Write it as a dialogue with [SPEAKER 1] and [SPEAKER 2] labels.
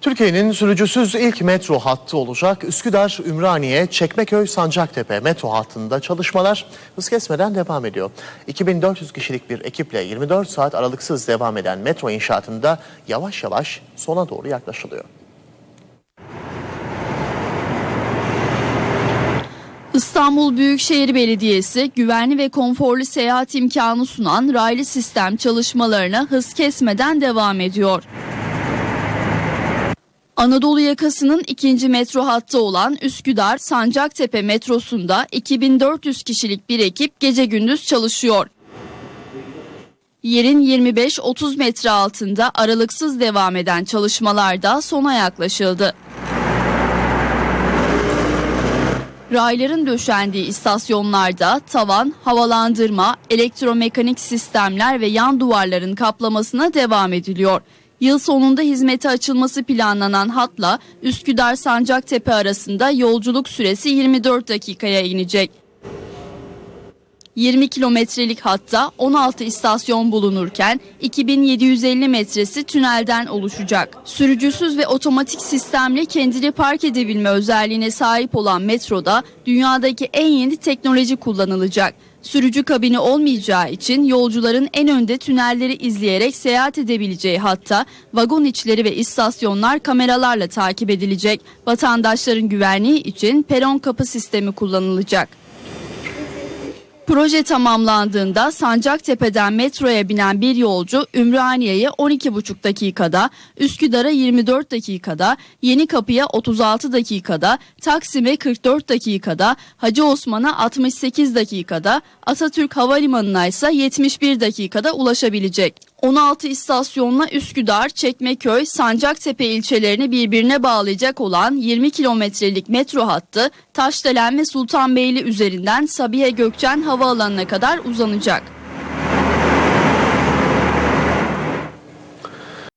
[SPEAKER 1] Türkiye'nin sürücüsüz ilk metro hattı olacak Üsküdar, Ümraniye, Çekmeköy, Sancaktepe metro hattında çalışmalar hız kesmeden devam ediyor. 2400 kişilik bir ekiple 24 saat aralıksız devam eden metro inşaatında yavaş yavaş sona doğru yaklaşılıyor.
[SPEAKER 2] İstanbul Büyükşehir Belediyesi güvenli ve konforlu seyahat imkanı sunan raylı sistem çalışmalarına hız kesmeden devam ediyor. Anadolu yakasının ikinci metro hattı olan Üsküdar Sancaktepe metrosunda 2400 kişilik bir ekip gece gündüz çalışıyor. Yerin 25-30 metre altında aralıksız devam eden çalışmalarda sona yaklaşıldı. Rayların döşendiği istasyonlarda tavan, havalandırma, elektromekanik sistemler ve yan duvarların kaplamasına devam ediliyor. Yıl sonunda hizmete açılması planlanan hatla Üsküdar Sancaktepe arasında yolculuk süresi 24 dakikaya inecek. 20 kilometrelik hatta 16 istasyon bulunurken 2750 metresi tünelden oluşacak. Sürücüsüz ve otomatik sistemle kendini park edebilme özelliğine sahip olan metroda dünyadaki en yeni teknoloji kullanılacak. Sürücü kabini olmayacağı için yolcuların en önde tünelleri izleyerek seyahat edebileceği hatta vagon içleri ve istasyonlar kameralarla takip edilecek. Vatandaşların güvenliği için peron kapı sistemi kullanılacak. Proje tamamlandığında Sancaktepe'den metroya binen bir yolcu Ümraniye'ye 12,5 dakikada, Üsküdar'a 24 dakikada, Yeni Kapı'ya 36 dakikada, Taksim'e 44 dakikada, Hacı Osman'a 68 dakikada, Atatürk Havalimanı'na ise 71 dakikada ulaşabilecek. 16 istasyonla Üsküdar, Çekmeköy, Sancaktepe ilçelerini birbirine bağlayacak olan 20 kilometrelik metro hattı Taşdelen ve Sultanbeyli üzerinden Sabiha Gökçen Havaalanı'na kadar uzanacak.